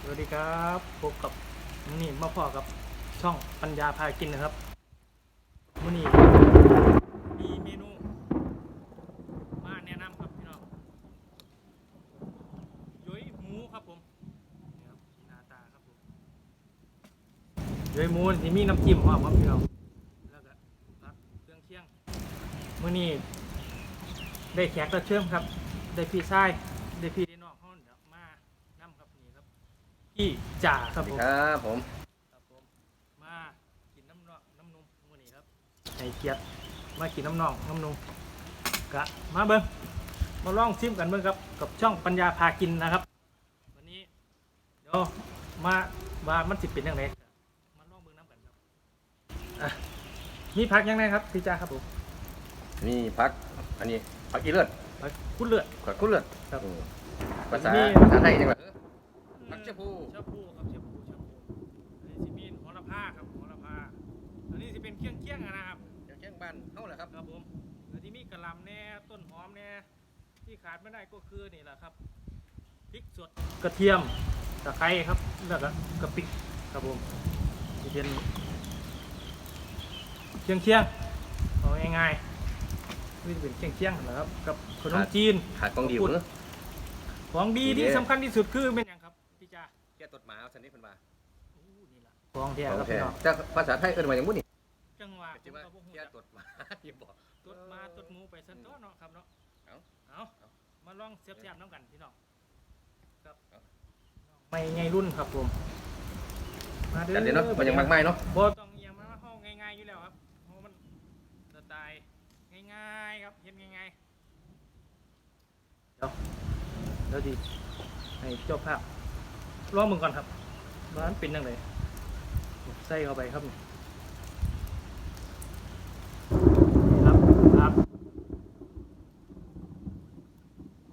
สวัสดีครับพบกับมื้อนี่มาพอกับช่องปัญญาพากินนะครับมื้อนี้มีเมนูมาแนะนำครับพี่น้องย้อยหมูครับผมนี่ครับหน้าตาครับผมย้อยหมูที่มีน้ำจิ้มพร้อมครับพี่น้องแล้วก็ผักเครื่องเคียงมื้อนี้ได้แขกรับเชิญครับ ได้พี่ชายได้พี่ได้น้องเขาเดี๋ยวมานำครับนี่ครับ พี่จ่าครับผมครับผมครับผม มากินน้ำนองน้ำนมมื้อนี้ครับให้เกียรติมากินน้ำนองน้ำนมกะมาเบิ้งมาลองชิมกันเบิ้งครับกับช่องปัญญาพากินนะครับ วันนี้เดี๋ยวมาว่ามันสิเป็นยังไงมาลองเบิ้งน้ำกันครับอะมีพักยังไงครับพี่จ้าครับผมนี่พัก อันนี้พักอีเลือดพักกุ้เลือดผักกุ้เลือดครับอืมภาษานี่ภาษาไทยยังไง ผักชะพู ชะพูครับชะพูชะพูอันนี้สิมีโหระพาครับโหระพาอันนี้สิเป็นเคี่ยงเคี่ยงๆอะนะครับอย่างเช่นบ้านเท่าไหร่ครับครับผมแล้วที่มีกระหลำแน่ต้นหอมแน่ที่ขาดไม่ได้ก็คือนี่แหละครับพริกสดกระเทียมตะไคร้ครับแล้วก็กะปิครับผมจะเป็นเคียงเคียงๆเอาง่ายๆนี่จะเป็นเคียงเคียงๆนะครับกับขนมจีน ขาดกองดิวเนอะของดีที่สำคัญที่สุดคือเป็นอย่าง ครับพี่จ้าแก้ตดหมาเอาสันนิษฐานมาอู้นี่ล่ะของแท้ของครับแท้พี่น้องแต่ภาษาไทยเอิ้นว่าอย่างบุ้นี่จังหวะจริงว่าผมก็บ่ฮู้แก้จักตดหมาที่บอก ตดมาตดหมูไปสันตัวเนาะครับเนาะเอาเอาเอามาลองเสียบๆน้ำกันพี่น้องครับเอา ไม่ไงรุ่นครับผมมาเด้อกันเดี๋ยวเนาะมันยังมากไม่เนาะบ่ต้องอหยังมาห้องง่ายๆอยู่แล้วครับเพราะมันสไตล์ง่ายๆครับเฮ็ดง่ายๆเดี๋ยวเดี๋ยวดิให้เจ้าภาพ ลองมึงก่อนครับว่ามันเป็นยังไงใส่เข้าไปครับนี่ครับครับ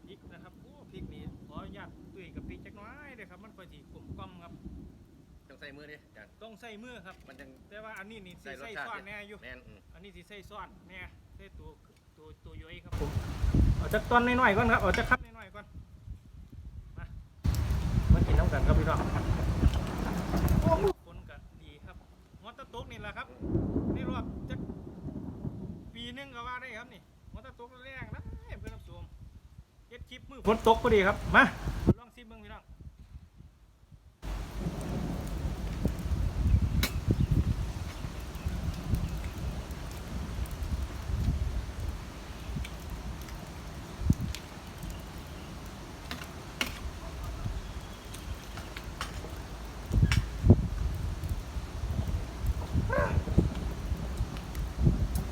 พริกนะครับโอ้พริกนี่ขออนุญาตตุ้ยกับพริกจักหน้อยเลยครับมันค่อยสิกลมกล่อมครับต้องใส่มือดิอาจารย์ต้องใส่มือครับ มันยังแต่ว่าอันนี้นี่สิใส่รสใส่ชาติซ้อนแน่อยู่แน่นอืมอันนี้สิใส่ซ้อนแน่ใส่ตัวตัวตัวย้อยครับผมเอาจากตอนน้อยๆก่อนครับเอาจากครับน้อยๆก่อนมามากินน้ำกันครับพี่น้องคนก็ดีครับมอเตอร์ตุกนี่แหละครับนี่รอบจะปีหนึงก็ว่าได้ครับนี่มอเตอร์ตุกแรงนะเพื่อนรับชมเก็ดคลิปมือฝนตกพอดีครับมาลองซิมเบิ้งพี่น้อง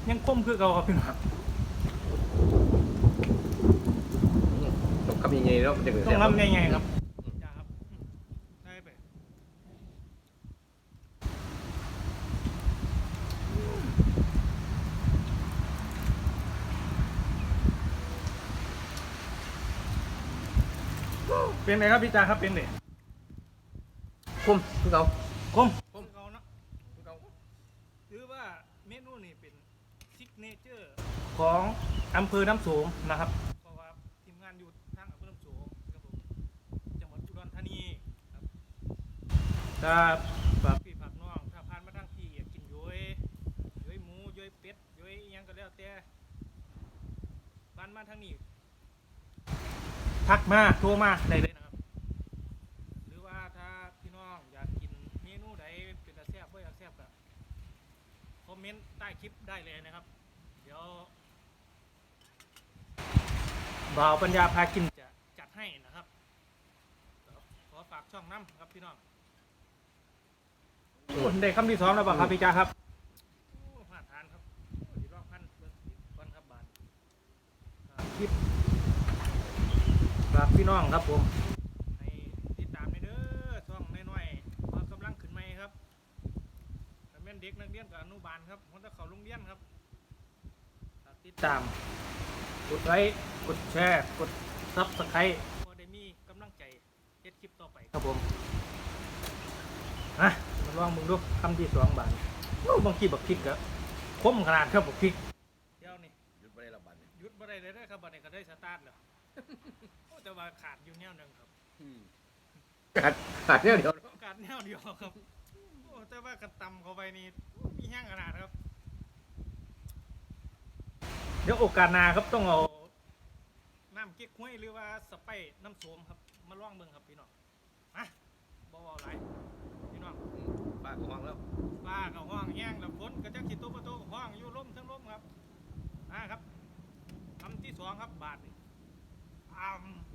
ยัง คมคือเก่าครับพี่น้องตกคำยังไงเนาะมันจะเกิดต้องทำไงๆครับจ้าครับได้ไปเป็นไงครับพี่จ้าครับเป็นไงคุ้มคือเขาคม คม เก่าเนาะ คือเขา ถือว่าเมนูนี่เป็นซิก เนเจอร์ของอำเภอน้ำโสมนะครับเพราะว่าทีมงานอยู่ทางอำเภอน้ำโสมครับผมจังหวัดอุดรธานีครับถ้าฝากพี่ฝากน้องถ้าผ่านมาทางพี่อยากกินย้อยย้อยหมูย้อยเป็ดย้อยอิหยังก็แล้วแต่ผ่านมาทางนี้ทักมาโทรมาได้เลยนะครับ หรือว่าถ้าพี่น้องอยากกินเมนูใดเป็นตาแซ่บบ่อยากแซ่บก็คอมเมนต์ใต้คลิปได้เลยนะครับ เดี๋ยวบ่าวปัญญาพากินจะจัดให้นะครับครับขอฝากช่องน้ำครับพี่น้องได้คำที่สองแล้วเปล่าครับพี่จ้าครับโอ้ผ่านทานครับโอ้ยรอบพันเบิดอีกวันครับบาทอ่าคลิปฝากพี่น้องครับผมให้ติดตามในเด้อช่องน้อยๆมากำลังขึ้นใหม่ครับแต่แม่นเด็กนักเรียนกับอนุบาลครับมันจะเข้าโรงเรียนครับฝาก ติดตาม กดไลค์กดแชร์กดซับสไครต์พอได้มีกำลังใจเฮ็ดคลิปต่อไปครับผมอะมาลองมึงดูคำที่สองบาทโอ้บางทีบักพริกก็คมขนาดครับบักพริกเดี๋ยวนี่หยุดไม่ได้ระบาดเนี่ยหยุดบ่ได้เลยเด้อครับบัดนี้ก็ได้สตาร์ทแล้วโอ้แต่ว่าขาดอยู่แนวหนึงครับอืมขาดขาดเนี่ยเดียวโอกาสแนวเดียวครับโอ้แต่ว่ากันตำเข้าไปนี่มีแห้งขนาดครับ เดี๋ยวโอกาสหนาครับต้องเอาน้ำเก๊กฮวยหรือว่าสไปร์น้ำโสมครับ มาล่องเบิ่งครับพี่น้องอะบ่เอาหลายพี่น้องปากก็ห้องแล้วฟ้ากับห้องแห้งแล้วฝนก็จักสิตกบ่ตกห้องอยู่ลมทั้งลมครับนะครับคำที่สองครับบาทนี่อ้ำ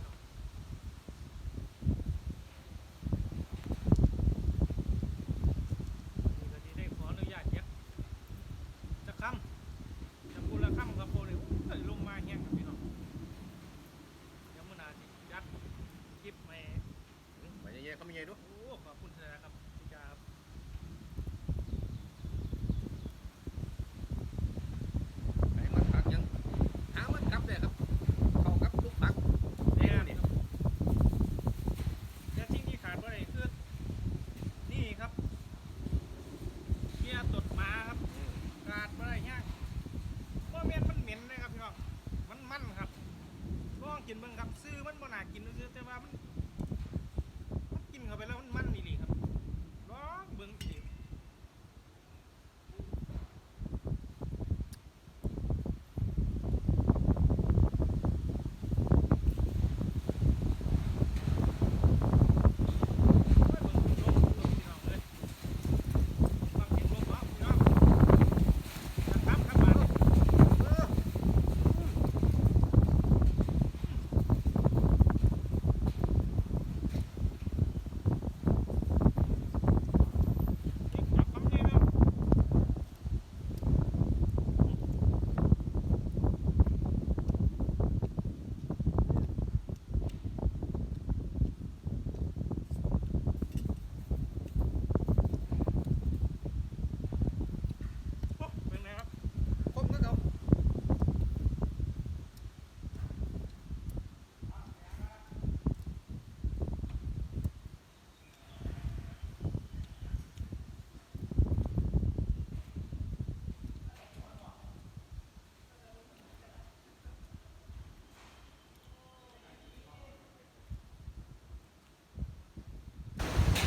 กินเบิ่งครับ ซื้อมันบ่น่ากินซื้อแต่ว่ามันกินเข้าไปแล้วมันมันนี่ลีครับลองเบิ่งอีก เป็นไงครับ คมก็เขา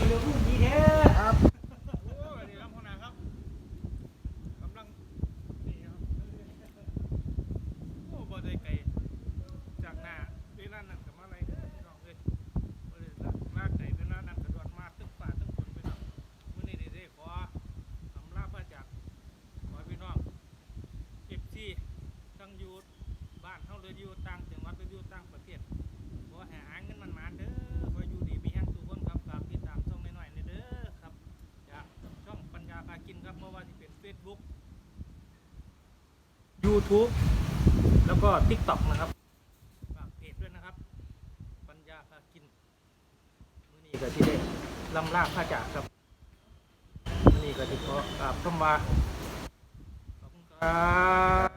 เร็วรุ่นดีแท้ ครับ โอ้สวัสดีครับพ่อนาครับกำลังนี่ครับโอ้บ่ได้ไกลจากหน้าเวลานั่นกับมาอะไรเด้อพี่น้องเอ้ยบ่ได้ลากไก่เวลานั่นกระโดดมาตึกป่าตึกฝนไปเนาะมื้อนี้ได้ได้ขอสำลาพระจากขอให้พี่น้อง FC ทั้งอยู่บ้าน เฮาหรือยู่ต่างจังหวัดหรือยู่ต่างประเทศขอให้หาเงินมันมาเด้อขออยู่ดีมีแฮงทุกคนครับฝากติดตามช่องน้อยๆนี่เด้อครับจากช่องปัญญาพากินครับเมื่อว่าที่เป็น Facebook YouTube แล้วก็ TikTok นะครับฝากเพจด้วยนะครับ ปัญญาพากินมื้อนี้ก็ที่ได้ลำลาพระจากครับมื้อนี้ก็ที่ขอกราบเข้ามาขอบคุณครับ